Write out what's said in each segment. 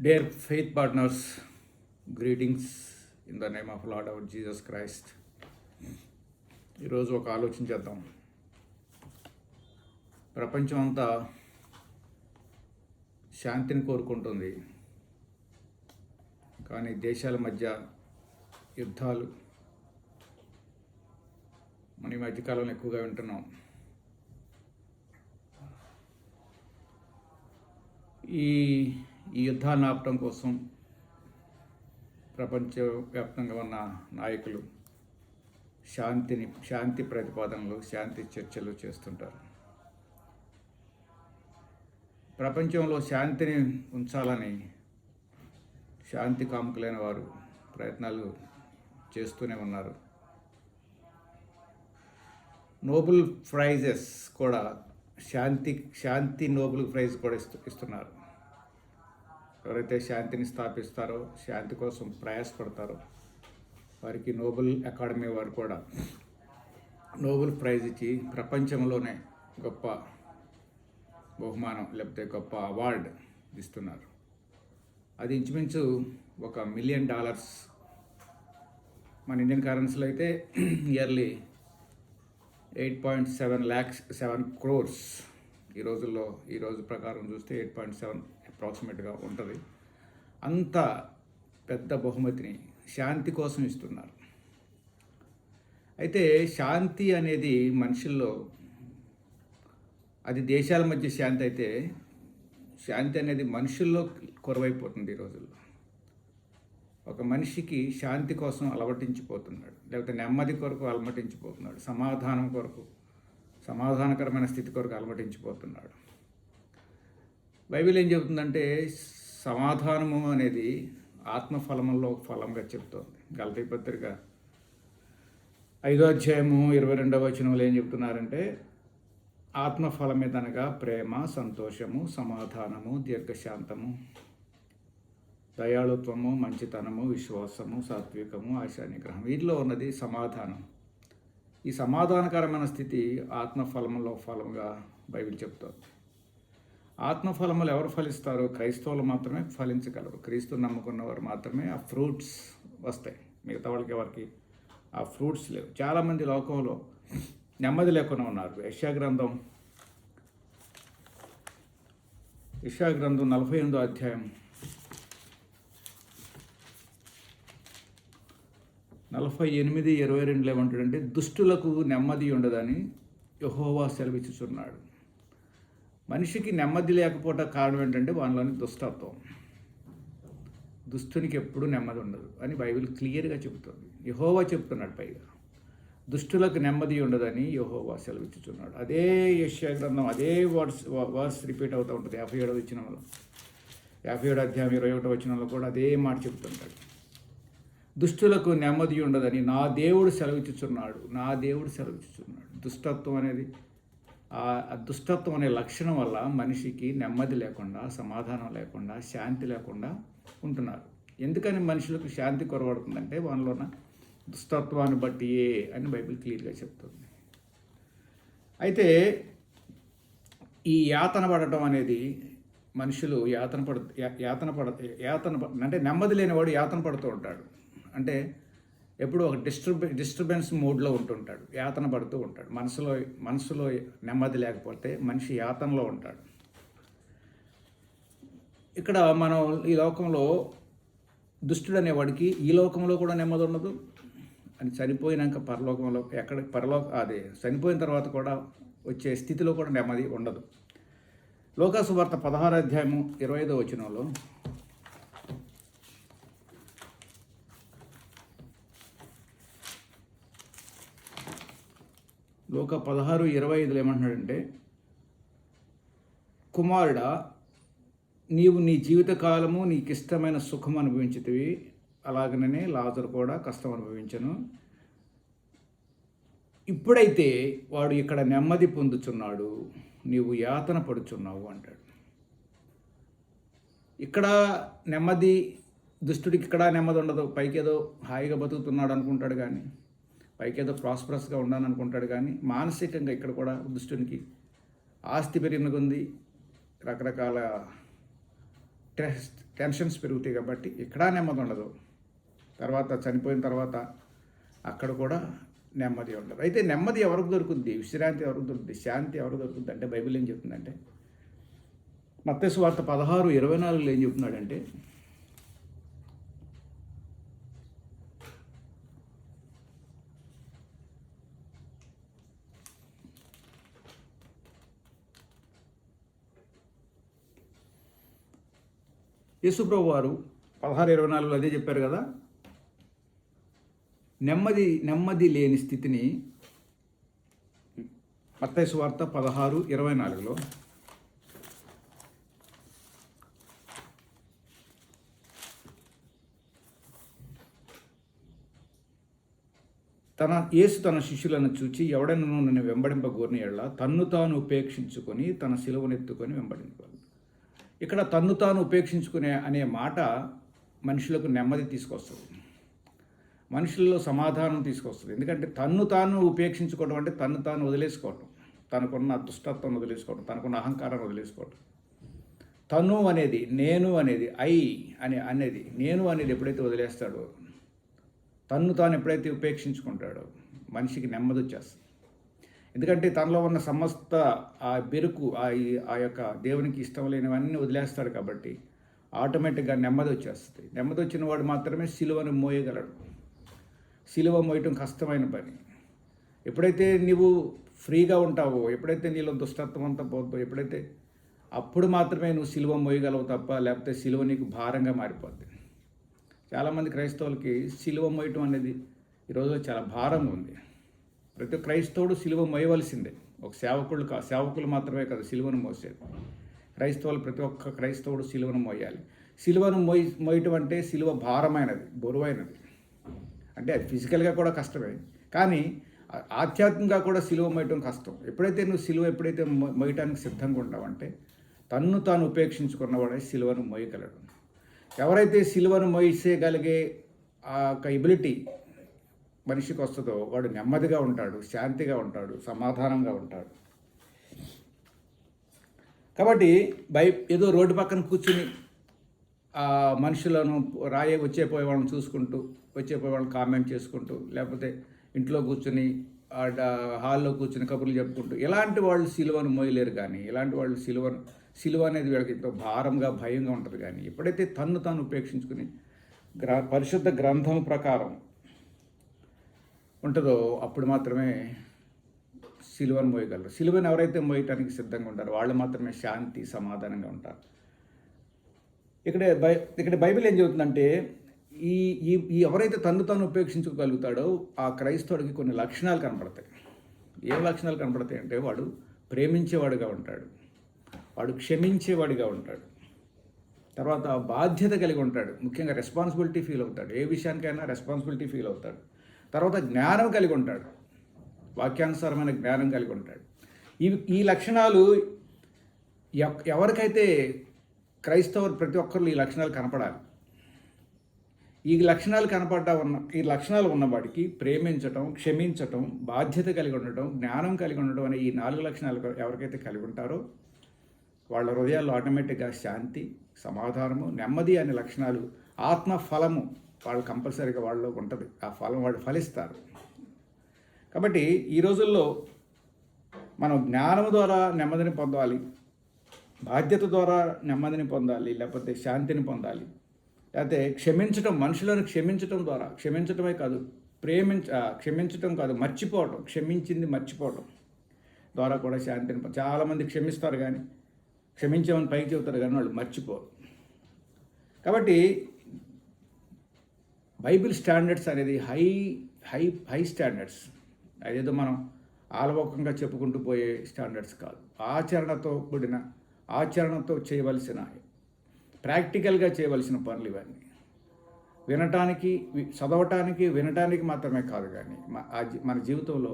Dear faith partners, greetings in the name of lord our Jesus Christ ఈరోజు ఒక ఆలోచన చేద్దాం. ప్రపంచం అంతా శాంతిని కోరుకుంటుంది. కానీ దేశాల మధ్య యుద్ధాలు మన ఈ మధ్యకాలంలో ఎక్కువగా వింటున్నాం. ఈ ఈ యుద్ధాలను ఆపటం కోసం ప్రపంచవ్యాప్తంగా ఉన్న నాయకులు శాంతిని శాంతి ప్రతిపాదనలు శాంతి చర్చలు చేస్తుంటారు. ప్రపంచంలో శాంతిని ఉంచాలని శాంతి కాముకులైన వారు ప్రయత్నాలు చేస్తూనే ఉన్నారు. నోబెల్ ప్రైజెస్ కూడా శాంతి శాంతి నోబెల్ ప్రైజ్ కూడా ఇస్తు ఇస్తున్నారు. ఎవరైతే శాంతిని స్థాపిస్తారో శాంతి కోసం ప్రయాసపడతారో వారికి నోబెల్ అకాడమీ వారు కూడా నోబెల్ ప్రైజ్ ఇచ్చి ప్రపంచంలోనే గొప్ప బహుమానం లేకపోతే గొప్ప అవార్డు ఇస్తున్నారు. అది ఇంచుమించు ఒక మిలియన్ డాలర్స్. మన ఇండియన్ కరెన్సీలో అయితే yearly eight point seven lakhs seven crores ఈ రోజుల్లో ఈ రోజు ప్రకారం చూస్తే ఎయిట్ పాయింట్ సెవెన్ అప్రాక్సిమేట్గా ఉంటుంది. అంత పెద్ద బహుమతిని శాంతి కోసం ఇస్తున్నారు. అయితే శాంతి అనేది మనుషుల్లో అది దేశాల మధ్య శాంతి అయితే శాంతి అనేది మనుషుల్లో కొరవైపోతుంది ఈ రోజుల్లో. ఒక మనిషికి శాంతి కోసం అలవటించిపోతున్నాడు లేకపోతే నెమ్మది కొరకు అలమటించిపోతున్నాడు సమాధానం కొరకు సమాధానకరమైన స్థితి కొరకు అలమటించిపోతున్నాడు. బైబిల్ ఏం చెబుతుందంటే సమాధానము అనేది ఆత్మఫలములో ఒక ఫలంగా చెప్తోంది గల్తీ పత్రిక ఐదో అధ్యాయము ఇరవై రెండవ వచనంలో ఏం చెప్తున్నారంటే ఆత్మఫలమేదనగా ప్రేమ సంతోషము సమాధానము దీర్ఘశాంతము దయాళుత్వము మంచితనము విశ్వాసము సాత్వికము ఆశానిగ్రహం వీటిలో ఉన్నది సమాధానం. ఈ సమాధానకరమైన స్థితి ఆత్మఫలంలో ఫలంగా బైబిల్ చెప్తోంది ఆత్మఫలములు ఎవరు ఫలిస్తారో క్రైస్తవులు మాత్రమే ఫలించగలరు. క్రీస్తు నమ్ముకున్నవారు మాత్రమే ఆ ఫ్రూట్స్ వస్తాయి. మిగతా వాళ్ళకి ఎవరికి ఆ ఫ్రూట్స్ లేవు. చాలామంది లోకంలో నెమ్మది లేకుండా ఉన్నారు. యశాగ్రంథం యశాగ్రంథం నలభై ఎనిమిదో అధ్యాయం. నలభై ఎనిమిది ఇరవై రెండులో ఏమంటాడంటే దుష్టులకు నెమ్మది ఉండదని యహోవా సెలవిచ్చుచున్నాడు. మనిషికి నెమ్మది లేకపోవటం కారణం ఏంటంటే వాళ్ళలోని దుష్టత్వం. దుష్టునికి ఎప్పుడు నెమ్మది ఉండదు అని బైబిల్ క్లియర్గా చెబుతుంది. యహోవా చెప్తున్నాడు పైగా. దుష్టులకు నెమ్మది ఉండదని యహోవా సెలవిచ్చుచున్నాడు. అదే యశ్యా గ్రంథం అదే వర్డ్స్ వర్డ్స్ రిపీట్ అవుతూ ఉంటుంది. యాభై ఏడవ వచ్చినంలో యాభై ఏడు అధ్యాయం ఇరవై ఒకటో వచ్చినంలో కూడా అదే మాట చెబుతుంటాడు. దుష్టులకు నెమ్మది ఉండదని నా దేవుడు సెలవిచ్చుచున్నాడు. నా దేవుడు సెలవిచ్చుచున్నాడు. దుష్టత్వం అనేది ఆ దుష్టత్వం అనే లక్షణం వల్ల మనిషికి నెమ్మది లేకుండా సమాధానం లేకుండా శాంతి లేకుండా ఉంటున్నారు. ఎందుకని మనుషులకు శాంతి కొరబడుతుందంటే వాళ్ళలోన దుష్టత్వాన్ని బట్టి అని బైబిల్ క్లియర్గా చెప్తుంది. అయితే ఈ యాతన పడటం అనేది మనుషులు యాతన పడ యాతన పడ యాతన అంటే నెమ్మది లేనివాడు యాతన పడుతూ ఉంటాడు. అంటే ఎప్పుడు ఒక డిస్టర్బె డిస్టర్బెన్స్ మూడ్లో ఉంటుంటాడు. యాతన పడుతూ ఉంటాడు. మనసులో మనసులో నెమ్మది లేకపోతే మనిషి యాతనలో ఉంటాడు. ఇక్కడ మనం ఈ లోకంలో దుష్టుడు అనేవాడికి ఈ లోకంలో కూడా నెమ్మది ఉండదు. అని చనిపోయినాక పరలోకంలో ఎక్కడ పరలోక అదే చనిపోయిన తర్వాత కూడా వచ్చే స్థితిలో కూడా నెమ్మది ఉండదు. లోకాసు వార్త పదహారు అధ్యాయము ఇరవై ఐదో వచనంలో లోక పదహారు ఇరవై ఐదులో ఏమంటున్నాడంటే కుమారుడా నీవు నీ జీవితకాలము నీకు ఇష్టమైన సుఖం అనుభవించితివి. అలాగనే లాజరు కూడా కష్టం అనుభవించను. ఇప్పుడైతే వాడు ఇక్కడ నెమ్మది పొందుచున్నాడు. నీవు యాతన పడుచున్నావు అంటాడు. ఇక్కడ నెమ్మది దుష్టుడికి ఇక్కడ నెమ్మది ఉండదు. పైకి ఏదో హాయిగా బతుకుతున్నాడు అనుకుంటాడు కానీ పైకి ఏదో ప్రాస్పరస్గా ఉండాలని అనుకుంటాడు కానీ మానసికంగా ఇక్కడ కూడా దుష్టునికి ఆస్తి పెరిగినది రకరకాల టెన్షన్స్ పెరుగుతాయి కాబట్టి ఇక్కడ నెమ్మది ఉండదు. తర్వాత చనిపోయిన తర్వాత అక్కడ కూడా నెమ్మది ఉండదు. అయితే నెమ్మది ఎవరికి దొరుకుతుంది? విశ్రాంతి ఎవరికి దొరుకుతుంది? శాంతి ఎవరికి దొరుకుతుంది? అంటే బైబిల్ ఏం చెప్తుందంటే మత్తసు వార్త పదహారు ఇరవై నాలుగులో ఏం చెప్తున్నాడంటే యేసుప్రభు వారు పదహారు ఇరవై నాలుగులో అదే చెప్పారు కదా నెమ్మది నెమ్మది లేని స్థితిని అత్తైసు వార్త పదహారు ఇరవై నాలుగులో. తన యేసు తన శిష్యులను చూచి ఎవడనను నన్ను వెంబడింపగోరిని ఎడలా తన్ను తాను ఉపేక్షించుకొని తన సిలువనెత్తుకొని వెంబడింపాలి ఇక్కడ తన్ను తాను ఉపేక్షించుకునే అనే మాట మనుషులకు నెమ్మది తీసుకొస్తుంది. మనుషుల్లో సమాధానం తీసుకొస్తుంది. ఎందుకంటే తన్ను తాను ఉపేక్షించుకోవడం అంటే తన్ను తాను వదిలేసుకోవటం. తనకున్న దుష్టత్వం వదిలేసుకోవటం తనకున్న అహంకారం వదిలేసుకోవటం. తను అనేది నేను అనేది ఐ అనే అనేది నేను అనేది ఎప్పుడైతే వదిలేస్తాడో తన్ను తాను ఎప్పుడైతే ఉపేక్షించుకుంటాడో మనిషికి నెమ్మది వచ్చేస్తుంది. ఎందుకంటే తనలో ఉన్న సమస్త ఆ బెరుకు ఆ ఆ యొక్క దేవునికి ఇష్టం లేనివన్నీ వదిలేస్తాడు కాబట్టి ఆటోమేటిక్గా నెమ్మది వచ్చేస్తుంది. నెమ్మది వచ్చిన వాడు మాత్రమే సిలువను మోయగలడు. సిలువ మోయటం కష్టమైన పని. ఎప్పుడైతే నీవు ఫ్రీగా ఉంటావో ఎప్పుడైతే నీలో దుష్టత్వం అంతా పోతుందో ఎప్పుడైతే అప్పుడు మాత్రమే నువ్వు సిలువ మోయగలవు తప్ప లేకపోతే సిలువ నీకు భారంగా మారిపోద్ది. చాలామంది క్రైస్తవులకి సిలువ మోయటం అనేది ఈరోజు చాలా భారంగా ఉంది. ప్రతి క్రైస్తవుడు సిలువ మోయవలసిందే. ఒక సేవకులు కా సేవకులు మాత్రమే కదా సిలువను మోసేది. క్రైస్తవులు ప్రతి ఒక్క క్రైస్తవుడు సిలువను మోయాలి. సిలువను మోయి మోయటం అంటే సిలువ భారమైనది బరువైనది. అంటే అది ఫిజికల్గా కూడా కష్టమే. కానీ ఆధ్యాత్మికంగా కూడా సిలువ మోయటం కష్టం. ఎప్పుడైతే నువ్వు సిలువ ఎప్పుడైతే మోయటానికి సిద్ధంగా ఉంటావంటే తన్ను తాను ఉపేక్షించుకున్నవాడే సిలువను మోయగలడు. ఎవరైతే సిలువను మోయిసేయగలిగే ఆ యొక్క ఎబిలిటీ మనిషికి వస్తుందో వాడు నెమ్మదిగా ఉంటాడు శాంతిగా ఉంటాడు సమాధానంగా ఉంటాడు. కాబట్టి బై ఏదో రోడ్డు పక్కన కూర్చుని మనుషులను రాయే వచ్చేపోయే వాళ్ళని చూసుకుంటూ వచ్చేపోయే వాళ్ళని కామెంట్ చేసుకుంటూ లేకపోతే ఇంట్లో కూర్చుని హాల్లో కూర్చుని కబుర్లు చెప్పుకుంటూ ఇలాంటి వాళ్ళు సిలువను మోయలేరు కానీ ఇలాంటి వాళ్ళు సిలువను సిలువ అనేది వీళ్ళకి ఎంతో భారంగా భయంగా ఉంటుంది కానీ ఎప్పుడైతే తన్ను తాను ఉపేక్షించుకుని గ్ర పరిశుద్ధ గ్రంథం ప్రకారం ఉంటుందో అప్పుడు మాత్రమే సిలువను మోయగలరు. సిలువను ఎవరైతే మోయటానికి సిద్ధంగా ఉంటారో వాళ్ళు మాత్రమే శాంతి సమాధానంగా ఉంటారు. ఇక్కడ బై ఇక్కడ బైబిల్ ఏం చెబుతుందంటే ఈ ఈ ఈ ఎవరైతే తను తాను ఉపేక్షించుకోగలుగుతాడో ఆ క్రైస్తవుడికి కొన్ని లక్షణాలు కనపడతాయి. ఏ లక్షణాలు కనపడతాయి అంటే వాడు ప్రేమించేవాడుగా ఉంటాడు. వాడు క్షమించేవాడిగా ఉంటాడు. తర్వాత బాధ్యత కలిగి ఉంటాడు. ముఖ్యంగా రెస్పాన్సిబిలిటీ ఫీల్ అవుతాడు. ఏ విషయానికైనా రెస్పాన్సిబిలిటీ ఫీల్ అవుతాడు. తర్వాత జ్ఞానం కలిగి ఉంటాడు. వాక్యానుసారమైన జ్ఞానం కలిగి ఉంటాడు. ఈ ఈ లక్షణాలు ఎవరికైతే క్రైస్తవులు ప్రతి ఒక్కరు ఈ లక్షణాలు కనపడాలి. ఈ లక్షణాలు కనపడ్డా ఉన్న ఈ లక్షణాలు ఉన్నవాడికి ప్రేమించటం క్షమించటం బాధ్యత కలిగి ఉండటం జ్ఞానం కలిగి ఉండటం అనే ఈ నాలుగు లక్షణాలు ఎవరికైతే కలిగి ఉంటారో వాళ్ళ హృదయాల్లో ఆటోమేటిక్గా శాంతి సమాధానము నెమ్మది అనే లక్షణాలు ఆత్మ ఫలము వాళ్ళు కంపల్సరీగా వాళ్ళలో ఉంటుంది. ఆ ఫలం వాళ్ళు ఫలిస్తారు. కాబట్టి ఈ రోజుల్లో మనం జ్ఞానం ద్వారా నెమ్మదిని పొందాలి. బాధ్యత ద్వారా నెమ్మదిని పొందాలి. లేకపోతే శాంతిని పొందాలి. లేకపోతే క్షమించటం మనుషులను క్షమించటం ద్వారా. క్షమించటమే కాదు ప్రేమించ క్షమించటం కాదు మర్చిపోవటం. క్షమించింది మర్చిపోవటం ద్వారా కూడా శాంతిని చాలామంది క్షమిస్తారు కానీ క్షమించామని పైకి చెబుతారు కానీ వాళ్ళు మర్చిపోరు. కాబట్టి బైబిల్ స్టాండర్డ్స్ అనేది హై హై హై స్టాండర్డ్స్. అదేదో మనం ఆలవోకంగా చెప్పుకుంటూ పోయే స్టాండర్డ్స్ కాదు. ఆచరణతో కూడిన ఆచరణతో చేయవలసిన ప్రాక్టికల్గా చేయవలసిన పనులు ఇవన్నీ. వినటానికి చదవటానికి వినటానికి మాత్రమే కాదు కానీ మన జీవితంలో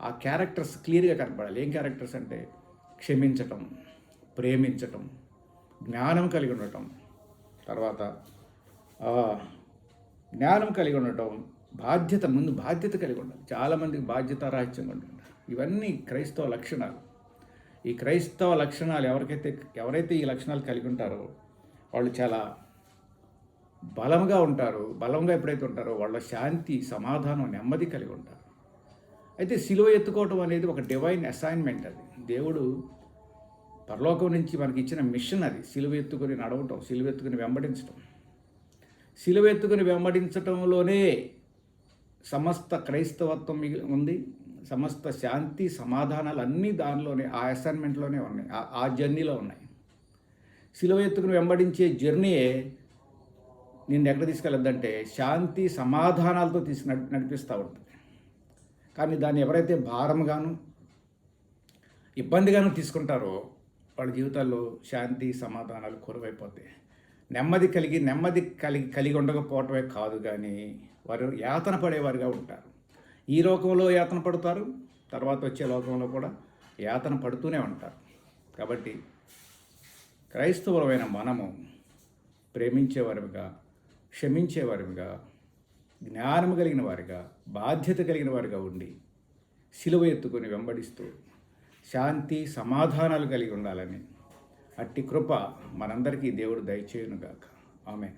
ఆ క్యారెక్టర్స్ క్లియర్గా కనపడాలి. ఏం క్యారెక్టర్స్ అంటే క్షమించటం ప్రేమించటం జ్ఞానం కలిగి ఉండటం. తర్వాత జ్ఞానం కలిగి ఉండటం బాధ్యత ముందు బాధ్యత కలిగి ఉండాలి. చాలామందికి బాధ్యత రాహిత్యంగా ఉంటుంది ఇవన్నీ క్రైస్తవ లక్షణాలు. ఈ క్రైస్తవ లక్షణాలు ఎవరికైతే ఎవరైతే ఈ లక్షణాలు కలిగి ఉంటారో వాళ్ళు చాలా బలంగా ఉంటారు. బలంగా ఎప్పుడైతే ఉంటారో వాళ్ళ శాంతి సమాధానం నెమ్మది కలిగి ఉంటారు. అయితే సిలువ ఎత్తుకోవటం అనేది ఒక డివైన్ అసైన్మెంట్ అది. దేవుడు పరలోకం నుంచి మనకి ఇచ్చిన మిషన్ అది. సిలువ ఎత్తుకొని నడవటం సిలువ ఎత్తుకొని వెంబడించటం. సిలువ వెంబడించటంలోనే సమస్త క్రైస్తవత్వం మిగిలి ఉంది. సమస్త శాంతి సమాధానాలు అన్నీ దానిలోనే ఆ అసైన్మెంట్లోనే ఉన్నాయి. ఆ- జర్నీలో ఉన్నాయి. సిలువ ఎత్తుకుని వెంబడించే జర్నీయే నిన్ను ఎక్కడ తీసుకెళ్ళద్దంటే శాంతి సమాధానాలతో తీసి నడిపిస్తూ ఉంటుంది. కానీ దాన్ని ఎవరైతే భారంగాను ఇబ్బందిగాను తీసుకుంటారో వాళ్ళ జీవితాల్లో శాంతి సమాధానాలు కొరవైపోతాయి. నెమ్మది కలిగి నెమ్మది కలిగి కలిగి ఉండకపోవటమే కాదు కానీ వారు యాతన పడేవారుగా ఉంటారు. ఈ లోకంలో యాతన పడతారు తర్వాత వచ్చే లోకంలో కూడా యాతన పడుతూనే ఉంటారు. కాబట్టి క్రైస్తవులమైన మనము ప్రేమించేవారిగా క్షమించేవారిగా జ్ఞానము కలిగిన వారిగా బాధ్యత కలిగిన వారిగా ఉండి సిలువ ఎత్తుకొని వెంబడిస్తూ శాంతి సమాధానాలు కలిగి ఉండాలని అట్టి కృప మనందరికీ దేవుడు దయచేయునుగాక. ఆమె